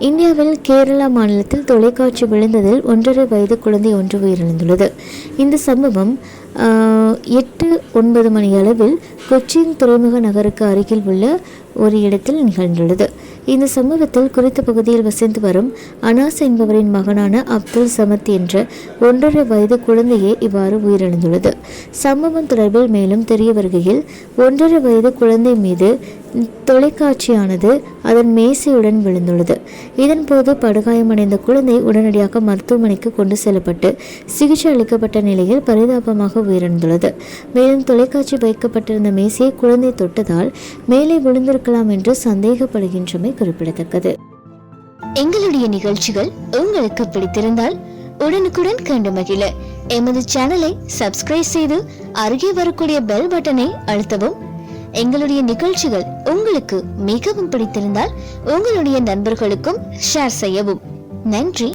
இந்தியாவில் கேரளா மாநிலத்தில் தொலைக்காட்சி விழுந்ததில் ஒன்றரை வயது குழந்தை ஒன்று உயிரிழந்துள்ளது. இந்த சம்பவம் ஆஹ், எட்டு ஒன்பது மணி அளவில் கொச்சின் துறைமுக நகருக்கு அருகில் உள்ள ஒரு இடத்தில் நிகழ்ந்துள்ளது. இந்த சம்பவத்தில் குறித்த பகுதியில் வசித்து வரும் அனாஸ் என்பவரின் மகனான அப்துல் சமத் என்ற ஒன்றரை வயது குழந்தையே இவ்வாறு உயிரிழந்துள்ளது. சம்பவம் தொடர்பில் மேலும் தெரிய வருகையில் ஒன்றரை வயது குழந்தை மீது தொலைக்காட்சியானது அதன் மேசையுடன் விழுந்துள்ளது. இதன்போது படுகாயமடைந்த குழந்தை உடனடியாக மருத்துவமனைக்கு கொண்டு செல்லப்பட்டு சிகிச்சை அளிக்கப்பட்ட நிலையில் பரிதாபமாக உயிரிழந்துள்ளது. மேலும் தொலைக்காட்சி வைக்கப்பட்டிருந்த மேசையை குழந்தை தொட்டதால் மேலே விழுந்திருக்கலாம் என்று சந்தேகப்படுகின்றமை குறிப்பிடத்தக்கது. எங்களுடைய நிகழ்ச்சிகள் உங்களுக்கு பிடித்திருந்தால் உடனுக்குடன் கண்டு மகிழ. எமது சேனலை சப்ஸ்கிரைப் செய்து அருகே வரக்கூடிய பெல் பட்டனை அழுத்தவும். எங்களுடைய நிகழ்ச்சிகள் உங்களுக்கு மிகவும் பிடித்திருந்தால் உங்களுடைய நண்பர்களுக்கும் ஷேர் செய்யவும். நன்றி.